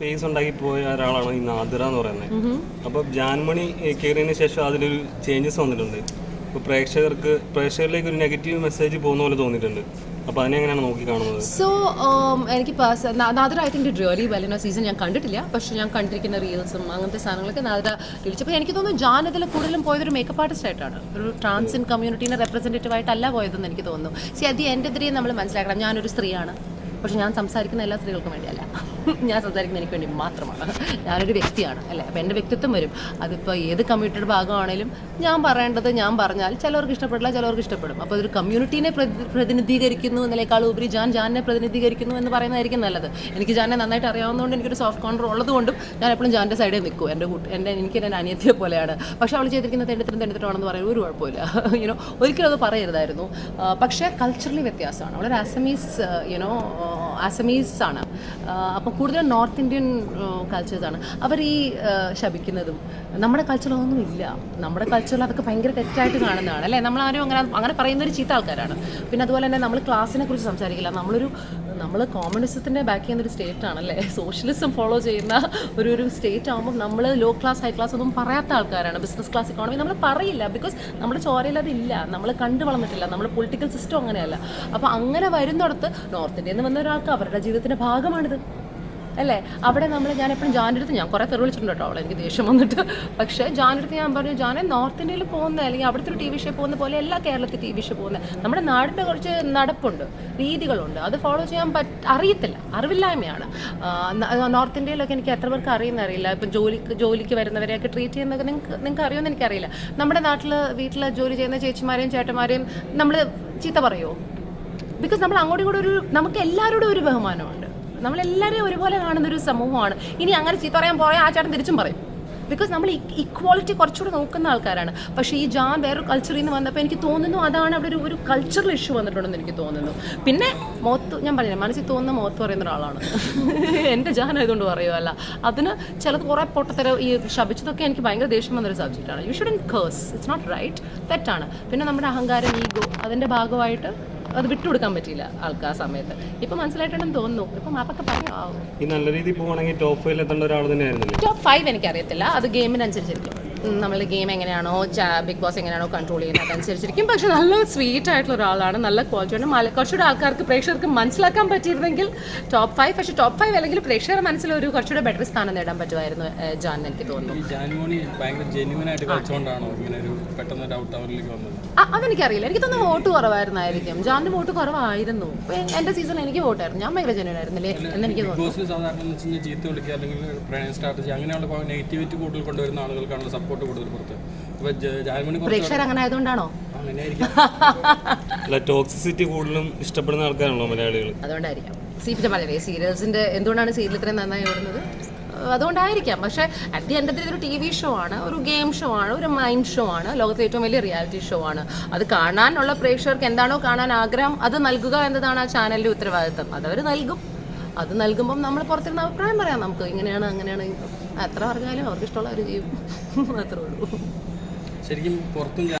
Space ഉണ്ടാക്കി പോയ ഒരാളാണ് ഈ നാദിറ എന്ന് പറയുന്നത്. അപ്പോൾ ജാൻമണി കയറിയതിന് ശേഷം അതിലൊരു ചേഞ്ചസ് വന്നിട്ടുണ്ട്. ഇപ്പോൾ പ്രേക്ഷകർക്ക് പ്രേക്ഷകരിലേക്ക് ഒരു നെഗറ്റീവ് മെസ്സേജ് പോകുന്ന പോലെ തോന്നിയിട്ടുണ്ട്. അപ്പോൾ അതിനെ എങ്ങനെയാണ് നോക്കി കാണുന്നത്? സോ എനിക്ക് person another I think it really well in season ഞാൻ കണ്ടിട്ടില്ല. പക്ഷെ ഞാൻ കണ്ടിരിക്കുന്ന റീൽസും അങ്ങനത്തെ സാധനങ്ങളൊക്കെ നാദര വിളിച്ചപ്പോൾ എനിക്ക് തോന്നുന്നു ജാൻ ഇതിൽ കൂടുതലും പോയത് ഒരു മേക്കപ്പ് ആർട്ടിസ്റ്റ് ആയിട്ടാണ്. ഒരു ട്രാൻസിൻ കമ്മ്യൂണിറ്റീനെ റെപ്രസെന്റേറ്റീവ് ആയിട്ടല്ല പോയതെന്ന് എനിക്ക് തോന്നുന്നു. സി അത് എന്റെ നമ്മൾ മനസ്സിലാക്കണം ഞാനൊരു സ്ത്രീയാണ്. പക്ഷെ ഞാൻ സംസാരിക്കുന്ന എല്ലാ സ്ത്രീകൾക്കും വേണ്ടിയല്ല. ഞാൻ സംസാരിക്കുന്ന എനിക്ക് വേണ്ടി മാത്രമാണ്. ഞാനൊരു വ്യക്തിയാണ് അല്ലേ? അപ്പോൾ എന്റെ വ്യക്തിത്വം വരും. അതിപ്പോൾ ഏത് കമ്മ്യൂണിറ്റിയുടെ ഭാഗമാണെങ്കിലും ഞാൻ പറയേണ്ടത് ഞാൻ പറഞ്ഞാൽ ചിലവർക്ക് ഇഷ്ടപ്പെടില്ല ചിലവർക്ക് ഇഷ്ടപ്പെടും. അപ്പോൾ അതൊരു കമ്മ്യൂണിറ്റീനെ പ്രതി- പ്രതിനിധീകരിക്കുന്നു എന്നതിനേക്കാൾ ഉപരി ഞാൻ ജാനെ പ്രതിനിധീകരിക്കുന്നു എന്ന് പറയുന്നതായിരിക്കും നല്ലത്. എനിക്ക് ജാനെ നന്നായിട്ട് അറിയാവുന്നതുകൊണ്ട് എനിക്കൊരു സോഫ്റ്റ് കോൺട്രോൾ ഉള്ളതുകൊണ്ടും ഞാൻ എപ്പോഴും ജാന്റെ സൈഡിൽ നിൽക്കും. എന്റെ കൂട്ട് എന്റെ എനിക്ക് എന്റെ അനിയത്തിയെ പോലെയാണ്. പക്ഷെ അവൾ ചെയ്തിരിക്കുന്ന തെണ്ടിത്തരം തെണ്ടിത്തരമാണെന്ന് പറയുന്നത് ഒരു കുഴപ്പമില്ല യുനോ ഒരിക്കലും അത് പറയരുതായിരുന്നു. പക്ഷേ കൾച്ചറലി വ്യത്യാസമാണ്. അവളൊരു ആസമീസ് യുനോ ആസമീസ് ആണ്. അപ്പോൾ അപ്പം കൂടുതലും നോർത്ത് ഇന്ത്യൻ കൾച്ചേഴ്സാണ് അവർ ഈ ശപിക്കുന്നതും. നമ്മുടെ കൾച്ചറിലൊന്നും ഇല്ല. നമ്മുടെ കൾച്ചറിൽ അതൊക്കെ ഭയങ്കര തെറ്റായിട്ട് കാണുന്നതാണ്. അല്ലേ? നമ്മളാരും അങ്ങനെ അങ്ങനെ പറയുന്ന ഒരു ചീത്ത ആൾക്കാരാണ്. പിന്നെ അതുപോലെ തന്നെ നമ്മൾ ക്ലാസ്സിനെ കുറിച്ച് സംസാരിക്കില്ല. നമ്മളൊരു നമ്മൾ കോമ്യൂണിസത്തിന്റെ ബാക്ക് ചെയ്യുന്ന ഒരു സ്റ്റേറ്റ് ആണല്ലേ? സോഷ്യലിസം ഫോളോ ചെയ്യുന്ന ഒരു ഒരു സ്റ്റേറ്റ് ആകുമ്പോൾ നമ്മൾ ലോ ക്ലാസ് ഹൈ ക്ലാസ് ഒന്നും പറയാത്ത ആൾക്കാരാണ്. ബിസിനസ് ക്ലാസ് ഇക്കോണമി നമ്മൾ പറയില്ല ബിക്കോസ് നമ്മുടെ ചോരയിൽ അതില്ല നമ്മൾ കണ്ടു വളർന്നിട്ടില്ല. നമ്മുടെ പൊളിറ്റിക്കൽ സിസ്റ്റം അങ്ങനെയല്ല. അപ്പോൾ അങ്ങനെ വരുന്നിടത്ത് നോർത്ത് ഇന്ത്യയിൽ നിന്ന് വന്ന ഒരാൾക്ക് അവരുടെ ജീവിതത്തിന്റെ ഭാഗമാണിത്. അല്ലേ? അവിടെ നമ്മൾ ഞാൻ എപ്പോഴും ജാന്റെ അടുത്ത് ഞാൻ കുറേ തെറി വിളിച്ചിട്ടുണ്ട് കേട്ടോ അവളെ എനിക്ക് ദേഷ്യം വന്നിട്ട്. പക്ഷേ ജാന്റെ അടുത്ത് ഞാൻ പറഞ്ഞു ജാനെ നോർത്ത് ഇന്ത്യയിൽ പോകുന്ന അല്ലെങ്കിൽ അവിടുത്തെ ഒരു ടി വി ഷോ പോകുന്ന പോലെ എല്ലാ കേരളത്തിൽ ടി വി ഷോ പോകുന്നത് നമ്മുടെ നാടിന്റെ കുറച്ച് നടപ്പുണ്ട് രീതികളുണ്ട്. അത് ഫോളോ ചെയ്യാൻ പറ്റ അറിയത്തില്ല അറിവില്ലായ്മയാണ്. നോർത്ത് ഇന്ത്യയിലൊക്കെ എനിക്ക് എത്ര പേർക്ക് അറിയുന്ന അറിയില്ല. ഇപ്പം ജോലിക്ക് ജോലിക്ക് വരുന്നവരെയൊക്കെ ട്രീറ്റ് ചെയ്യുന്നതൊക്കെ നിങ്ങൾക്ക് നിങ്ങൾക്ക് അറിയുമെന്ന് എനിക്കറിയില്ല. നമ്മുടെ നാട്ടിൽ വീട്ടിൽ ജോലി ചെയ്യുന്ന ചേച്ചിമാരെയും ചേട്ടന്മാരെയും നമ്മൾ ചീത്ത പറയുമോ ബിക്കോസ് നമ്മൾ അങ്ങോട്ടും ഇങ്ങോട്ടും ഒരു നമുക്ക് എല്ലാവരോടും ഒരു ബഹുമാനമുണ്ട്. നമ്മളെല്ലാവരെയും ഒരുപോലെ കാണുന്ന ഒരു സമൂഹമാണ്. ഇനി അങ്ങനെ ചീത്ത പറയാൻ പോയാൽ ആ ചേട്ടൻ തിരിച്ചും പറയും. ബിക്കോസ് നമ്മൾ ഇക്വാളിറ്റി കുറച്ചുകൂടെ നോക്കുന്ന ആൾക്കാരാണ്. പക്ഷേ ഈ ജാൻ വേറൊരു കൾച്ചറിൽ നിന്ന് വന്നപ്പോൾ എനിക്ക് തോന്നുന്നു അതാണ് അവിടെ ഒരു ഒരു കൾച്ചറൽ ഇഷ്യൂ വന്നിട്ടുണ്ടെന്ന് എനിക്ക് തോന്നുന്നു. പിന്നെ മോത്ത് ഞാൻ പറഞ്ഞില്ല മനസ്സിൽ തോന്നുന്ന മോത്ത് പറയുന്ന ഒരാളാണ്. എന്റെ ജാൻ ആയതുകൊണ്ട് പറയുമല്ല അതിന് ചിലത് കുറേ പൊട്ടത്തര ഈ ശപിച്ചതൊക്കെ എനിക്ക് ഭയങ്കര ദേഷ്യം വന്നൊരു സബ്ജക്റ്റാണ് you shouldn't curse it's not right തെറ്റാണ്. പിന്നെ നമ്മുടെ അഹങ്കാരം ഈഗോ അതിന്റെ ഭാഗമായിട്ട് അത് വിട്ടുകൊടുക്കാൻ പറ്റിയില്ല ആൾക്ക് ആ സമയത്ത്. ഇപ്പം മനസ്സിലായിട്ടുണ്ടെന്ന് തോന്നുന്നു. ഇപ്പം മാപ്പൊക്കെ പറഞ്ഞു ഈ നല്ല രീതിയിൽ ടോപ്പ് ഫൈവിൽ എത്തേണ്ട ഒരാൾ ടോപ്പ് ഫൈവ് എനിക്കറിയത്തില്ല. അത് ഗെയിമിനനുസരിച്ചിരിക്കും നമ്മൾ ഗെയിം എങ്ങനെയാണോ ബിഗ് ബോസ് എങ്ങനെയാണോ കൺട്രോൾ ചെയ്യുന്നത് അതനുസരിച്ചിരിക്കും. പക്ഷെ നല്ല സ്വീറ്റ് ആയിട്ടുള്ള ഒരാളാണ് നല്ല ക്വാളിറ്റി ആണ്. മല- കുറച്ചുകൂടെ ആൾക്കാർക്ക് പ്രേക്ഷകർക്ക് മനസ്സിലാക്കാൻ പറ്റിയിരുന്നെങ്കിൽ ടോപ്പ് ഫൈവ് പക്ഷേ ടോപ്പ് ഫൈവ് അല്ലെങ്കിൽ പ്രേക്ഷകരുടെ മനസ്സിൽ ഒരു കുറച്ചുകൂടെ ബെറ്റർ സ്ഥാനം നേടാൻ പറ്റുമായിരുന്നു ജാൻ എനിക്ക് തോന്നുന്നു. അതെനിക്കറിയില്ല. എനിക്ക് തോന്നുന്നു വോട്ട് കുറവായിരുന്നായിരിക്കും. ജാനിന്റെ വോട്ട് കുറവായിരുന്നു. എന്റെ സീസൺ എനിക്ക് വോട്ടായിരുന്നു ഞാൻ ഭയങ്കര ജനുവൻ ആയിരുന്നില്ലേ എന്ന് എനിക്ക് തോന്നുന്നു. സാധാരണ ചീത്ത വിളിക്കുക അല്ലെങ്കിൽ അങ്ങനെയുള്ള നെഗറ്റിവിറ്റി കൂടുതൽ കൊണ്ടുവരുന്ന ആളുകൾക്കാണല്ലോ സപ്പോർട്ട് കൂടുതൽ പുറത്ത് അപ്പോൾ ജാൻമണി പ്രേക്ഷകർ അങ്ങനെ ആയതുകൊണ്ടാണോ അല്ല ടോക്സിസിറ്റി കൂടുതലും ഇഷ്ടപ്പെടുന്ന ആൾക്കാരാണല്ലോ മലയാളികൾ അതുകൊണ്ടായിരിക്കാം. സീ പിന്നെ പറഞ്ഞില്ലേ സീരിയൽസിന്റെ എന്തുകൊണ്ടാണ് സീരിയൽ ഇത്രയും നന്നായി ഓടുന്നത് അതുകൊണ്ടായിരിക്കാം. പക്ഷേ അറ്റ് ദി എൻഡ് ഇതൊരു ടി വി ഷോ ആണ് ഒരു ഗെയിം ഷോ ആണ് ഒരു മൈൻഡ് ഷോ ആണ് ലോകത്തെ ഏറ്റവും വലിയ റിയാലിറ്റി ഷോ ആണ്. അത് കാണാനുള്ള പ്രേക്ഷകർക്ക് എന്താണോ കാണാൻ ആഗ്രഹം അത് നൽകുക എന്നതാണ് ആ ചാനലിന്റെ ഉത്തരവാദിത്തം. അതവർ നൽകും. അത് നൽകുമ്പം നമ്മൾ പുറത്തിരുന്ന് അഭിപ്രായം പറയാം. നമുക്ക് ഇങ്ങനെയാണ് അങ്ങനെയാണ്. എത്ര പറഞ്ഞാലും അവർക്ക് ഇഷ്ടമുള്ള ഒരു ചെയ്യും അത്രേ ഉള്ളൂ. ശരിക്കും പുറത്തും